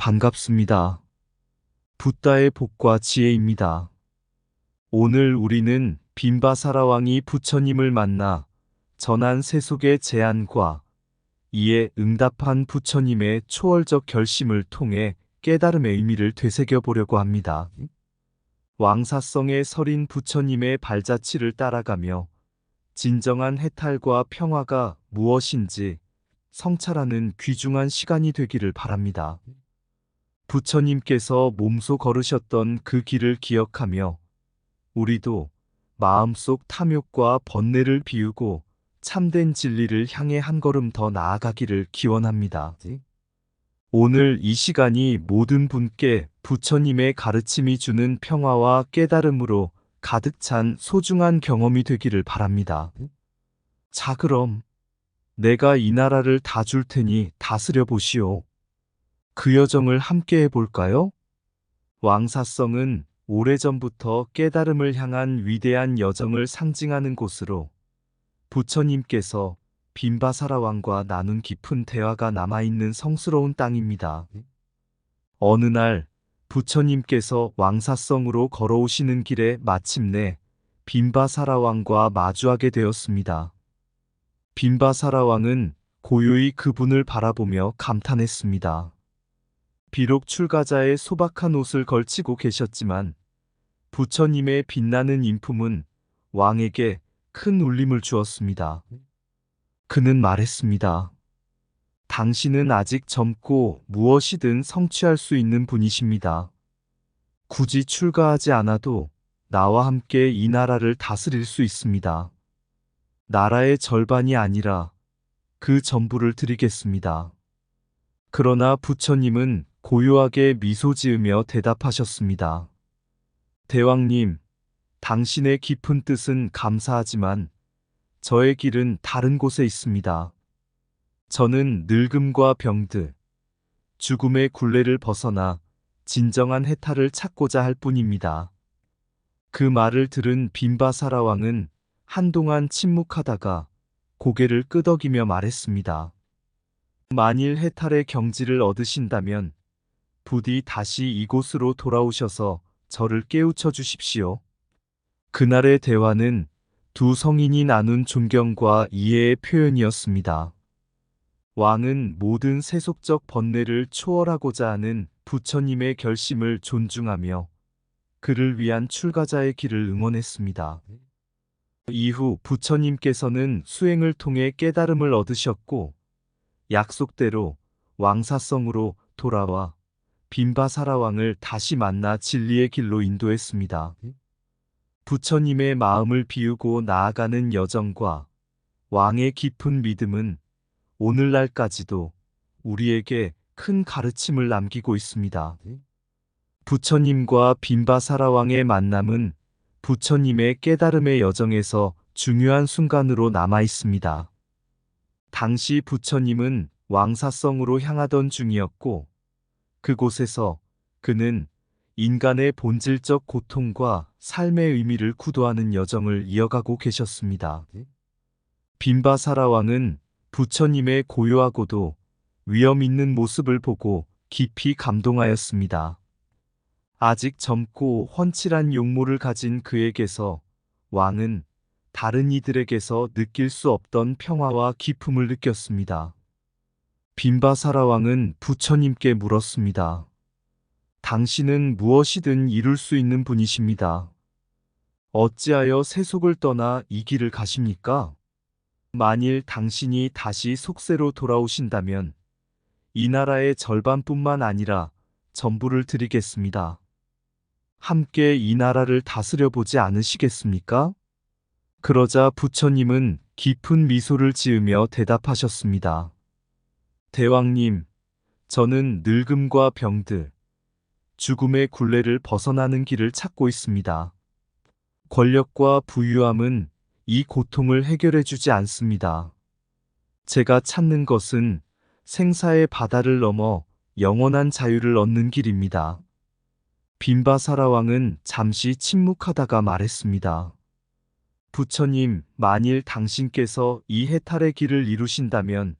반갑습니다. 붓다의 복과 지혜입니다. 오늘 우리는 빈바사라 왕이 부처님을 만나 전한 세속의 제안과 이에 응답한 부처님의 초월적 결심을 통해 깨달음의 의미를 되새겨 보려고 합니다. 왕사성의 설인 부처님의 발자취를 따라가며 진정한 해탈과 평화가 무엇인지 성찰하는 귀중한 시간이 되기를 바랍니다. 부처님께서 몸소 걸으셨던 그 길을 기억하며 우리도 마음속 탐욕과 번뇌를 비우고 참된 진리를 향해 한 걸음 더 나아가기를 기원합니다. 오늘 이 시간이 모든 분께 부처님의 가르침이 주는 평화와 깨달음으로 가득 찬 소중한 경험이 되기를 바랍니다. 자, 그럼 내가 이 나라를 다 줄 테니 다스려 보시오. 그 여정을 함께 해볼까요? 왕사성은 오래전부터 깨달음을 향한 위대한 여정을 상징하는 곳으로 부처님께서 빈바사라 왕과 나눈 깊은 대화가 남아있는 성스러운 땅입니다. 어느 날 부처님께서 왕사성으로 걸어오시는 길에 마침내 빈바사라 왕과 마주하게 되었습니다. 빈바사라 왕은 고요히 그분을 바라보며 감탄했습니다. 비록 출가자의 소박한 옷을 걸치고 계셨지만 부처님의 빛나는 인품은 왕에게 큰 울림을 주었습니다. 그는 말했습니다. 당신은 아직 젊고 무엇이든 성취할 수 있는 분이십니다. 굳이 출가하지 않아도 나와 함께 이 나라를 다스릴 수 있습니다. 나라의 절반이 아니라 그 전부를 드리겠습니다. 그러나 부처님은 고요하게 미소 지으며 대답하셨습니다. 대왕님, 당신의 깊은 뜻은 감사하지만 저의 길은 다른 곳에 있습니다. 저는 늙음과 병드, 죽음의 굴레를 벗어나 진정한 해탈을 찾고자 할 뿐입니다. 그 말을 들은 빈바사라 왕은 한동안 침묵하다가 고개를 끄덕이며 말했습니다. 만일 해탈의 경지를 얻으신다면 부디 다시 이곳으로 돌아오셔서 저를 깨우쳐 주십시오. 그날의 대화는 두 성인이 나눈 존경과 이해의 표현이었습니다. 왕은 모든 세속적 번뇌를 초월하고자 하는 부처님의 결심을 존중하며 그를 위한 출가자의 길을 응원했습니다. 이후 부처님께서는 수행을 통해 깨달음을 얻으셨고 약속대로 왕사성으로 돌아와 빈바사라 왕을 다시 만나 진리의 길로 인도했습니다. 부처님의 마음을 비우고 나아가는 여정과 왕의 깊은 믿음은 오늘날까지도 우리에게 큰 가르침을 남기고 있습니다. 부처님과 빈바사라 왕의 만남은 부처님의 깨달음의 여정에서 중요한 순간으로 남아 있습니다. 당시 부처님은 왕사성으로 향하던 중이었고 그곳에서 그는 인간의 본질적 고통과 삶의 의미를 구도하는 여정을 이어가고 계셨습니다. 빈바사라 왕은 부처님의 고요하고도 위험 있는 모습을 보고 깊이 감동하였습니다. 아직 젊고 훤칠한 용모를 가진 그에게서 왕은 다른 이들에게서 느낄 수 없던 평화와 기품을 느꼈습니다. 빈바사라 왕은 부처님께 물었습니다. 당신은 무엇이든 이룰 수 있는 분이십니다. 어찌하여 세속을 떠나 이 길을 가십니까? 만일 당신이 다시 속세로 돌아오신다면 이 나라의 절반뿐만 아니라 전부를 드리겠습니다. 함께 이 나라를 다스려 보지 않으시겠습니까? 그러자 부처님은 깊은 미소를 지으며 대답하셨습니다. 대왕님, 저는 늙음과 병들, 죽음의 굴레를 벗어나는 길을 찾고 있습니다. 권력과 부유함은 이 고통을 해결해 주지 않습니다. 제가 찾는 것은 생사의 바다를 넘어 영원한 자유를 얻는 길입니다. 빈바사라 왕은 잠시 침묵하다가 말했습니다. 부처님, 만일 당신께서 이 해탈의 길을 이루신다면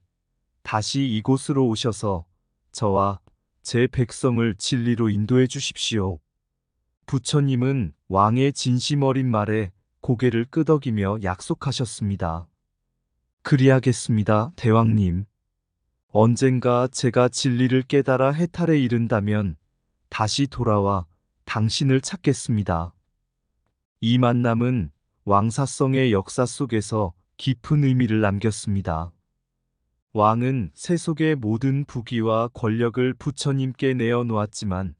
다시 이곳으로 오셔서 저와 제 백성을 진리로 인도해 주십시오. 부처님은 왕의 진심 어린 말에 고개를 끄덕이며 약속하셨습니다. 그리하겠습니다, 대왕님. 언젠가 제가 진리를 깨달아 해탈에 이른다면 다시 돌아와 당신을 찾겠습니다. 이 만남은 왕사성의 역사 속에서 깊은 의미를 남겼습니다. 왕은 세속의 모든 부귀와 권력을 부처님께 내어놓았지만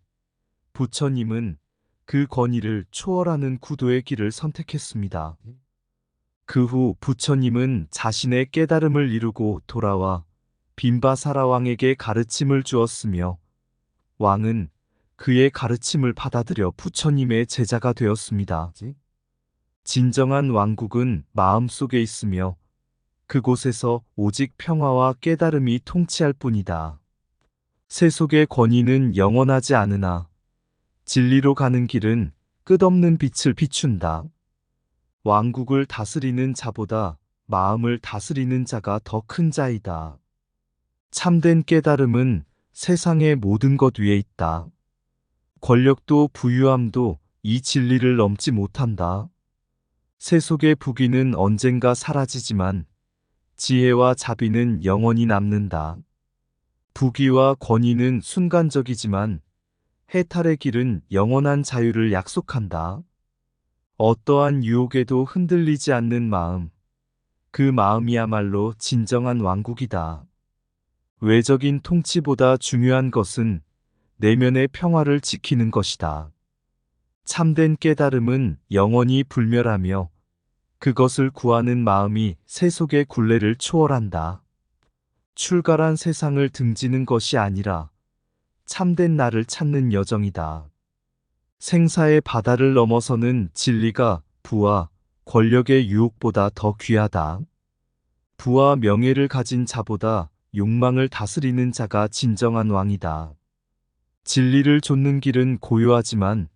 부처님은 그 권위를 초월하는 구도의 길을 선택했습니다. 그 후 부처님은 자신의 깨달음을 이루고 돌아와 빈바사라 왕에게 가르침을 주었으며 왕은 그의 가르침을 받아들여 부처님의 제자가 되었습니다. 진정한 왕국은 마음속에 있으며 그곳에서 오직 평화와 깨달음이 통치할 뿐이다. 세속의 권위는 영원하지 않으나 진리로 가는 길은 끝없는 빛을 비춘다. 왕국을 다스리는 자보다 마음을 다스리는 자가 더 큰 자이다. 참된 깨달음은 세상의 모든 것 위에 있다. 권력도 부유함도 이 진리를 넘지 못한다. 세속의 부귀는 언젠가 사라지지만 지혜와 자비는 영원히 남는다. 부귀와 권위는 순간적이지만 해탈의 길은 영원한 자유를 약속한다. 어떠한 유혹에도 흔들리지 않는 마음. 그 마음이야말로 진정한 왕국이다. 외적인 통치보다 중요한 것은 내면의 평화를 지키는 것이다. 참된 깨달음은 영원히 불멸하며 그것을 구하는 마음이 세속의 굴레를 초월한다. 출가란 세상을 등지는 것이 아니라 참된 나를 찾는 여정이다. 생사의 바다를 넘어서는 진리가 부와 권력의 유혹보다 더 귀하다. 부와 명예를 가진 자보다 욕망을 다스리는 자가 진정한 왕이다. 진리를 좇는 길은 고요하지만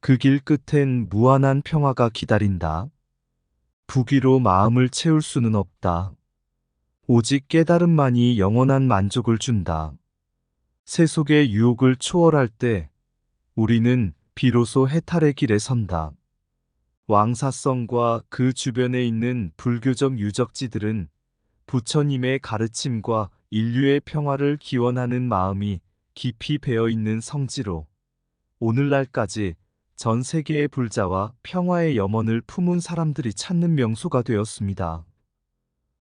그 길 끝엔 무한한 평화가 기다린다. 부귀로 마음을 채울 수는 없다. 오직 깨달음만이 영원한 만족을 준다. 세속의 유혹을 초월할 때 우리는 비로소 해탈의 길에 선다. 왕사성과 그 주변에 있는 불교적 유적지들은 부처님의 가르침과 인류의 평화를 기원하는 마음이 깊이 배어 있는 성지로 오늘날까지 전 세계의 불자와 평화의 염원을 품은 사람들이 찾는 명소가 되었습니다.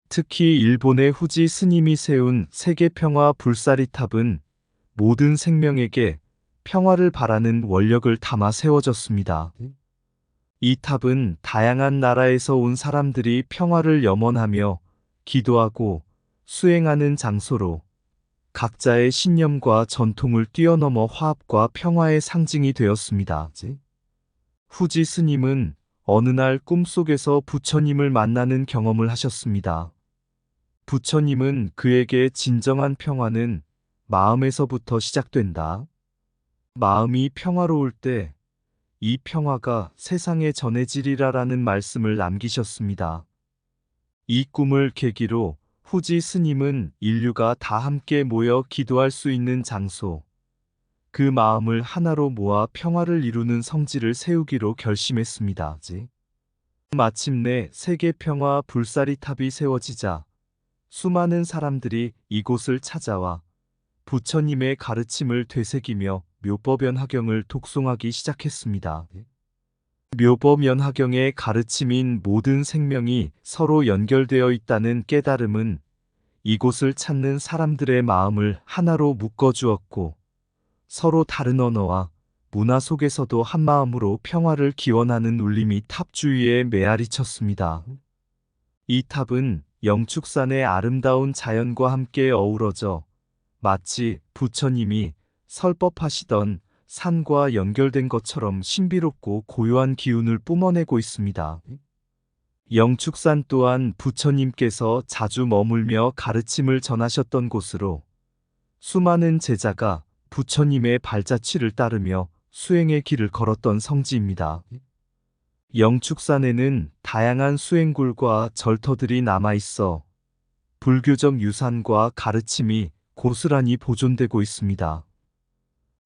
특히 일본의 후지 스님이 세운 세계평화 불사리 탑은 모든 생명에게 평화를 바라는 원력을 담아 세워졌습니다. 이 탑은 다양한 나라에서 온 사람들이 평화를 염원하며 기도하고 수행하는 장소로 각자의 신념과 전통을 뛰어넘어 화합과 평화의 상징이 되었습니다. 후지 스님은 어느 날 꿈속에서 부처님을 만나는 경험을 하셨습니다. 부처님은 그에게 진정한 평화는 마음에서부터 시작된다. 마음이 평화로울 때 이 평화가 세상에 전해지리라라는 말씀을 남기셨습니다. 이 꿈을 계기로 후지 스님은 인류가 다 함께 모여 기도할 수 있는 장소, 그 마음을 하나로 모아 평화를 이루는 성지를 세우기로 결심했습니다. 마침내 세계 평화 불사리 탑이 세워지자 수많은 사람들이 이곳을 찾아와 부처님의 가르침을 되새기며 묘법연화경을 독송하기 시작했습니다. 묘법연화경의 가르침인 모든 생명이 서로 연결되어 있다는 깨달음은 이곳을 찾는 사람들의 마음을 하나로 묶어주었고 서로 다른 언어와 문화 속에서도 한마음으로 평화를 기원하는 울림이 탑 주위에 메아리 쳤습니다. 이 탑은 영축산의 아름다운 자연과 함께 어우러져 마치 부처님이 설법하시던 산과 연결된 것처럼 신비롭고 고요한 기운을 뿜어내고 있습니다. 영축산 또한 부처님께서 자주 머물며 가르침을 전하셨던 곳으로 수많은 제자가 부처님의 발자취를 따르며 수행의 길을 걸었던 성지입니다. 영축산에는 다양한 수행굴과 절터들이 남아 있어 불교적 유산과 가르침이 고스란히 보존되고 있습니다.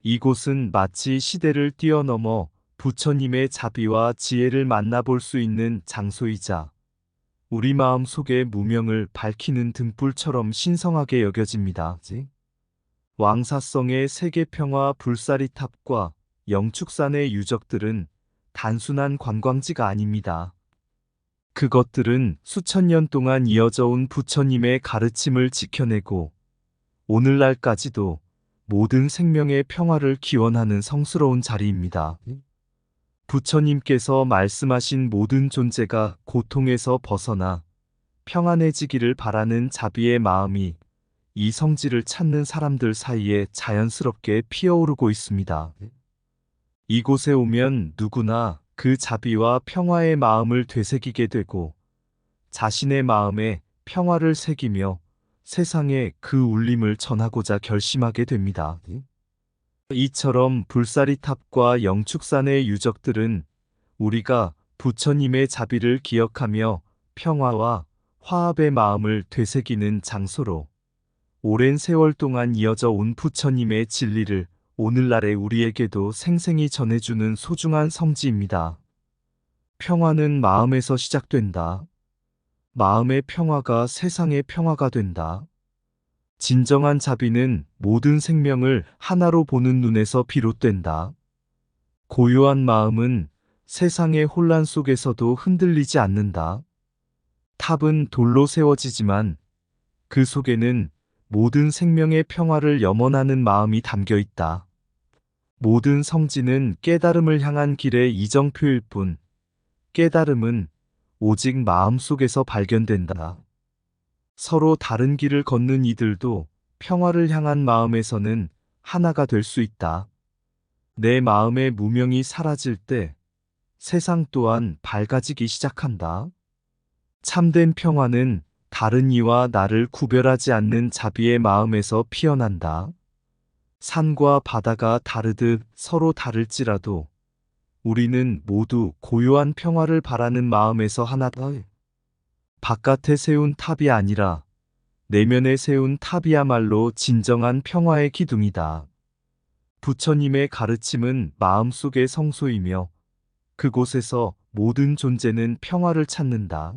이곳은 마치 시대를 뛰어넘어 부처님의 자비와 지혜를 만나볼 수 있는 장소이자 우리 마음 속의 무명을 밝히는 등불처럼 신성하게 여겨집니다. 왕사성의 세계평화 불사리 탑과 영축산의 유적들은 단순한 관광지가 아닙니다. 그것들은 수천 년 동안 이어져 온 부처님의 가르침을 지켜내고 오늘날까지도 모든 생명의 평화를 기원하는 성스러운 자리입니다. 부처님께서 말씀하신 모든 존재가 고통에서 벗어나 평안해지기를 바라는 자비의 마음이 이 성지를 찾는 사람들 사이에 자연스럽게 피어오르고 있습니다. 이곳에 오면 누구나 그 자비와 평화의 마음을 되새기게 되고 자신의 마음에 평화를 새기며 세상에 그 울림을 전하고자 결심하게 됩니다. 이처럼 불사리탑과 영축산의 유적들은 우리가 부처님의 자비를 기억하며 평화와 화합의 마음을 되새기는 장소로 오랜 세월 동안 이어져 온 부처님의 진리를 오늘날의 우리에게도 생생히 전해주는 소중한 성지입니다. 평화는 마음에서 시작된다. 마음의 평화가 세상의 평화가 된다. 진정한 자비는 모든 생명을 하나로 보는 눈에서 비롯된다. 고요한 마음은 세상의 혼란 속에서도 흔들리지 않는다. 탑은 돌로 세워지지만 그 속에는 모든 생명의 평화를 염원하는 마음이 담겨 있다. 모든 성지는 깨달음을 향한 길의 이정표일 뿐, 깨달음은 오직 마음 속에서 발견된다. 서로 다른 길을 걷는 이들도 평화를 향한 마음에서는 하나가 될 수 있다. 내 마음의 무명이 사라질 때 세상 또한 밝아지기 시작한다. 참된 평화는 다른 이와 나를 구별하지 않는 자비의 마음에서 피어난다. 산과 바다가 다르듯 서로 다를지라도 우리는 모두 고요한 평화를 바라는 마음에서 하나다. 바깥에 세운 탑이 아니라 내면에 세운 탑이야말로 진정한 평화의 기둥이다. 부처님의 가르침은 마음속의 성소이며 그곳에서 모든 존재는 평화를 찾는다.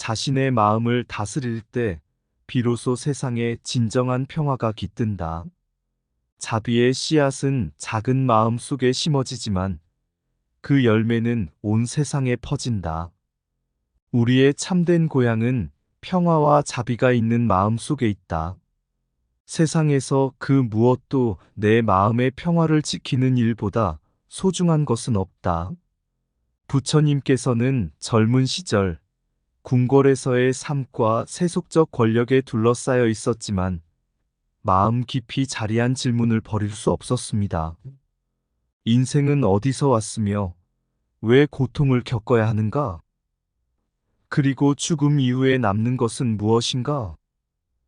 자신의 마음을 다스릴 때 비로소 세상에 진정한 평화가 깃든다. 자비의 씨앗은 작은 마음 속에 심어지지만 그 열매는 온 세상에 퍼진다. 우리의 참된 고향은 평화와 자비가 있는 마음 속에 있다. 세상에서 그 무엇도 내 마음의 평화를 지키는 일보다 소중한 것은 없다. 부처님께서는 젊은 시절 궁궐에서의 삶과 세속적 권력에 둘러싸여 있었지만 마음 깊이 자리한 질문을 버릴 수 없었습니다. 인생은 어디서 왔으며 왜 고통을 겪어야 하는가? 그리고 죽음 이후에 남는 것은 무엇인가?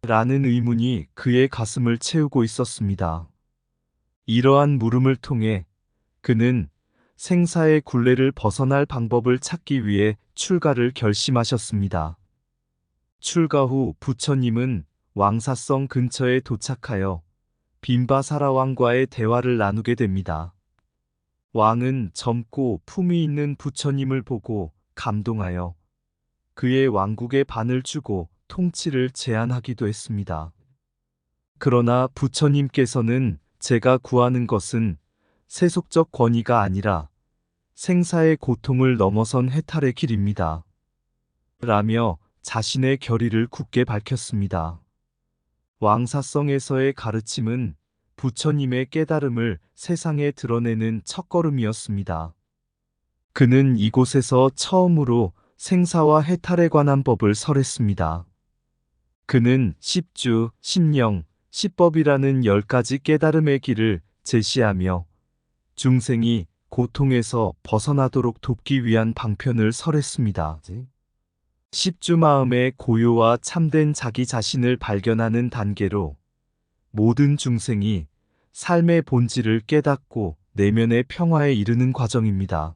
라는 의문이 그의 가슴을 채우고 있었습니다. 이러한 물음을 통해 그는 생사의 굴레를 벗어날 방법을 찾기 위해 출가를 결심하셨습니다. 출가 후 부처님은 왕사성 근처에 도착하여 빈바사라 왕과의 대화를 나누게 됩니다. 왕은 젊고 품위 있는 부처님을 보고 감동하여 그의 왕국의 반을 주고 통치를 제안하기도 했습니다. 그러나 부처님께서는 제가 구하는 것은 세속적 권위가 아니라 생사의 고통을 넘어선 해탈의 길입니다. 라며 자신의 결의를 굳게 밝혔습니다. 왕사성에서의 가르침은 부처님의 깨달음을 세상에 드러내는 첫걸음이었습니다. 그는 이곳에서 처음으로 생사와 해탈에 관한 법을 설했습니다. 그는 십주, 십령, 십법이라는 열 가지 깨달음의 길을 제시하며 중생이 고통에서 벗어나도록 돕기 위한 방편을 설했습니다. 십주 마음의 고요와 참된 자기 자신을 발견하는 단계로 모든 중생이 삶의 본질을 깨닫고 내면의 평화에 이르는 과정입니다.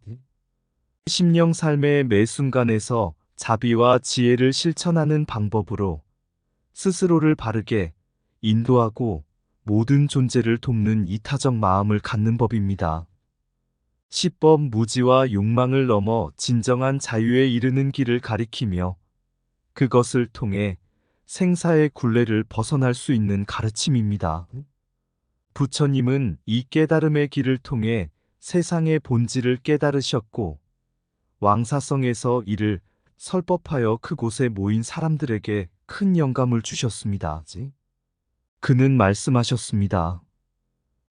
심령 삶의 매 순간에서 자비와 지혜를 실천하는 방법으로 스스로를 바르게 인도하고 모든 존재를 돕는 이타적 마음을 갖는 법입니다. 시법 무지와 욕망을 넘어 진정한 자유에 이르는 길을 가리키며 그것을 통해 생사의 굴레를 벗어날 수 있는 가르침입니다. 부처님은 이 깨달음의 길을 통해 세상의 본질을 깨달으셨고 왕사성에서 이를 설법하여 그곳에 모인 사람들에게 큰 영감을 주셨습니다. 그는 말씀하셨습니다.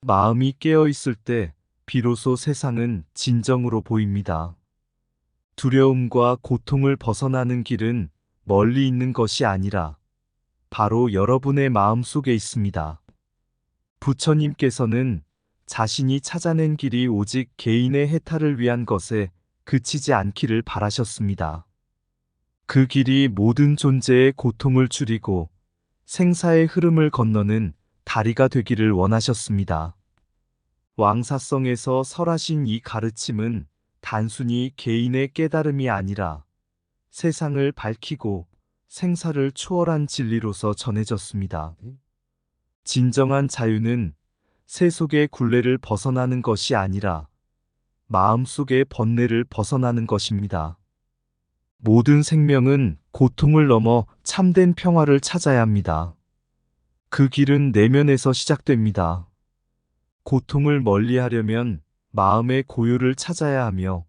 마음이 깨어 있을 때 비로소 세상은 진정으로 보입니다. 두려움과 고통을 벗어나는 길은 멀리 있는 것이 아니라 바로 여러분의 마음 속에 있습니다. 부처님께서는 자신이 찾아낸 길이 오직 개인의 해탈을 위한 것에 그치지 않기를 바라셨습니다. 그 길이 모든 존재의 고통을 줄이고 생사의 흐름을 건너는 다리가 되기를 원하셨습니다. 왕사성에서 설하신 이 가르침은 단순히 개인의 깨달음이 아니라 세상을 밝히고 생사를 초월한 진리로서 전해졌습니다. 진정한 자유는 세속의 굴레를 벗어나는 것이 아니라 마음속의 번뇌를 벗어나는 것입니다. 모든 생명은 고통을 넘어 참된 평화를 찾아야 합니다. 그 길은 내면에서 시작됩니다. 고통을 멀리 하려면 마음의 고요를 찾아야 하며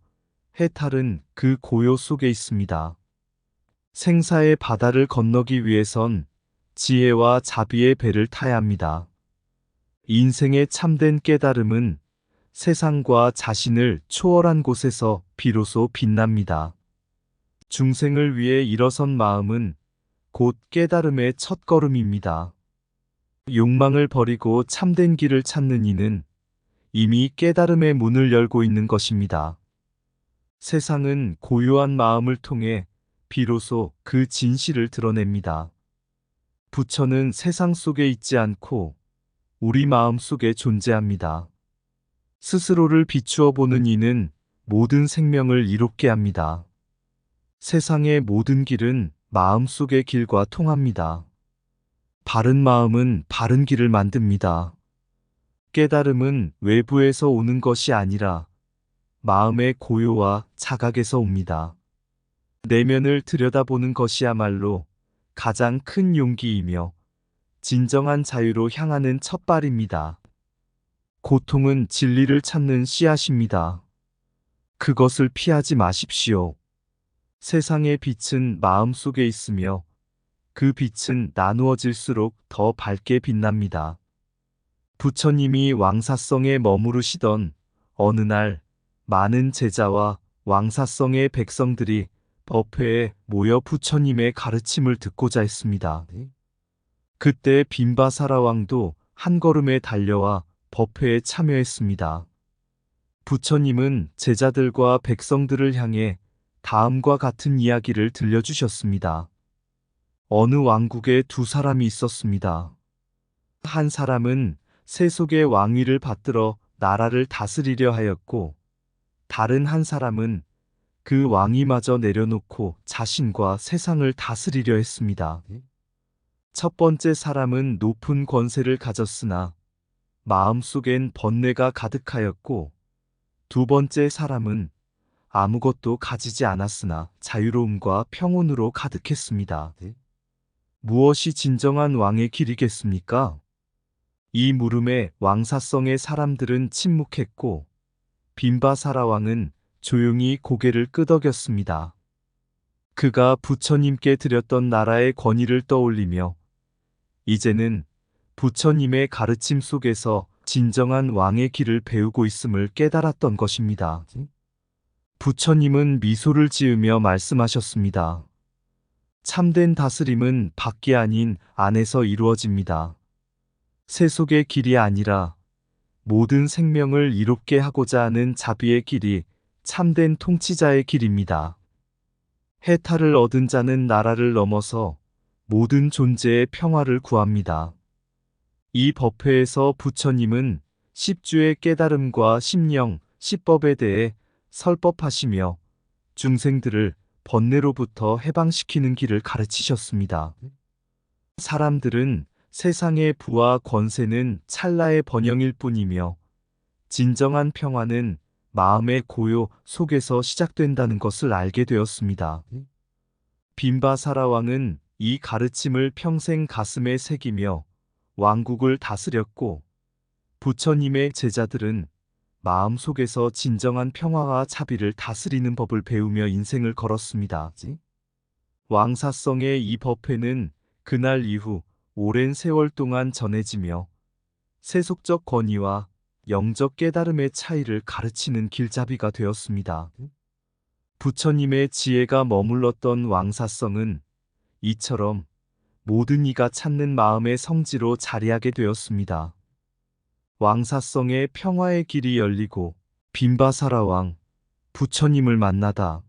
해탈은 그 고요 속에 있습니다. 생사의 바다를 건너기 위해선 지혜와 자비의 배를 타야 합니다. 인생의 참된 깨달음은 세상과 자신을 초월한 곳에서 비로소 빛납니다. 중생을 위해 일어선 마음은 곧 깨달음의 첫 걸음입니다. 욕망을 버리고 참된 길을 찾는 이는 이미 깨달음의 문을 열고 있는 것입니다. 세상은 고요한 마음을 통해 비로소 그 진실을 드러냅니다. 부처는 세상 속에 있지 않고 우리 마음 속에 존재합니다. 스스로를 비추어 보는 이는 모든 생명을 이롭게 합니다. 세상의 모든 길은 마음속의 길과 통합니다. 바른 마음은 바른 길을 만듭니다. 깨달음은 외부에서 오는 것이 아니라 마음의 고요와 자각에서 옵니다. 내면을 들여다보는 것이야말로 가장 큰 용기이며 진정한 자유로 향하는 첫발입니다. 고통은 진리를 찾는 씨앗입니다. 그것을 피하지 마십시오. 세상의 빛은 마음 속에 있으며 그 빛은 나누어질수록 더 밝게 빛납니다. 부처님이 왕사성에 머무르시던 어느 날 많은 제자와 왕사성의 백성들이 법회에 모여 부처님의 가르침을 듣고자 했습니다. 그때 빈바사라 왕도 한 걸음에 달려와 법회에 참여했습니다. 부처님은 제자들과 백성들을 향해 다음과 같은 이야기를 들려주셨습니다. 어느 왕국에 두 사람이 있었습니다. 한 사람은 세속의 왕위를 받들어 나라를 다스리려 하였고, 다른 한 사람은 그 왕위마저 내려놓고 자신과 세상을 다스리려 했습니다. 첫 번째 사람은 높은 권세를 가졌으나 마음속엔 번뇌가 가득하였고, 두 번째 사람은 아무것도 가지지 않았으나 자유로움과 평온으로 가득했습니다. 무엇이 진정한 왕의 길이겠습니까? 이 물음에 왕사성의 사람들은 침묵했고 빈바사라 왕은 조용히 고개를 끄덕였습니다. 그가 부처님께 드렸던 나라의 권위를 떠올리며 이제는 부처님의 가르침 속에서 진정한 왕의 길을 배우고 있음을 깨달았던 것입니다. 부처님은 미소를 지으며 말씀하셨습니다. 참된 다스림은 밖이 아닌 안에서 이루어집니다. 세속의 길이 아니라 모든 생명을 이롭게 하고자 하는 자비의 길이 참된 통치자의 길입니다. 해탈을 얻은 자는 나라를 넘어서 모든 존재의 평화를 구합니다. 이 법회에서 부처님은 십주의 깨달음과 심령, 십법에 대해 설법하시며 중생들을 번뇌로부터 해방시키는 길을 가르치셨습니다. 사람들은 세상의 부와 권세는 찰나의 번영일 뿐이며 진정한 평화는 마음의 고요 속에서 시작된다는 것을 알게 되었습니다. 빈바사라 왕은 이 가르침을 평생 가슴에 새기며 왕국을 다스렸고 부처님의 제자들은 마음속에서 진정한 평화와 차비를 다스리는 법을 배우며 인생을 걸었습니다. 왕사성의 이 법회는 그날 이후 오랜 세월 동안 전해지며 세속적 권위와 영적 깨달음의 차이를 가르치는 길잡이가 되었습니다. 부처님의 지혜가 머물렀던 왕사성은 이처럼 모든 이가 찾는 마음의 성지로 자리하게 되었습니다. 왕사성의 평화의 길이 열리고 빈바사라 왕 부처님을 만나다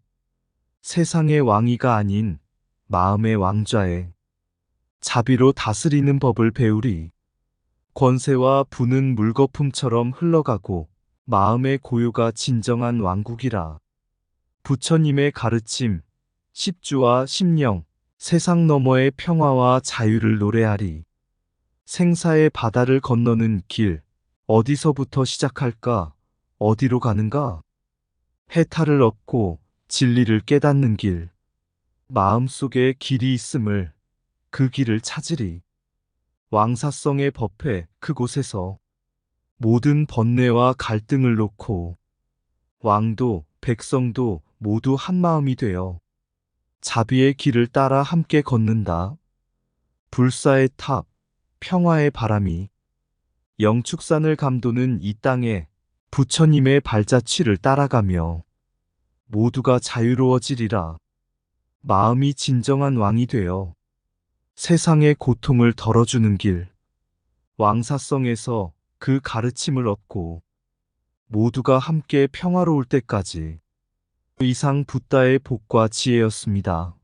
세상의 왕이가 아닌 마음의 왕좌에 자비로 다스리는 법을 배우리. 권세와 부는 물거품처럼 흘러가고 마음의 고요가 진정한 왕국이라. 부처님의 가르침 십주와 십령 세상 너머의 평화와 자유를 노래하리. 생사의 바다를 건너는 길 어디서부터 시작할까? 어디로 가는가? 해탈을 얻고 진리를 깨닫는 길. 마음속에 길이 있음을 그 길을 찾으리. 왕사성의 법회 그곳에서 모든 번뇌와 갈등을 놓고 왕도 백성도 모두 한 마음이 되어 자비의 길을 따라 함께 걷는다. 불사의 탑, 평화의 바람이 영축산을 감도는 이 땅에 부처님의 발자취를 따라가며 모두가 자유로워지리라. 마음이 진정한 왕이 되어 세상의 고통을 덜어주는 길. 왕사성에서 그 가르침을 얻고 모두가 함께 평화로울 때까지 이상 붓다의 복과 지혜였습니다.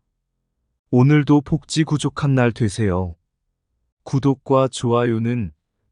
오늘도 복지 구족한 날 되세요. 구독과 좋아요는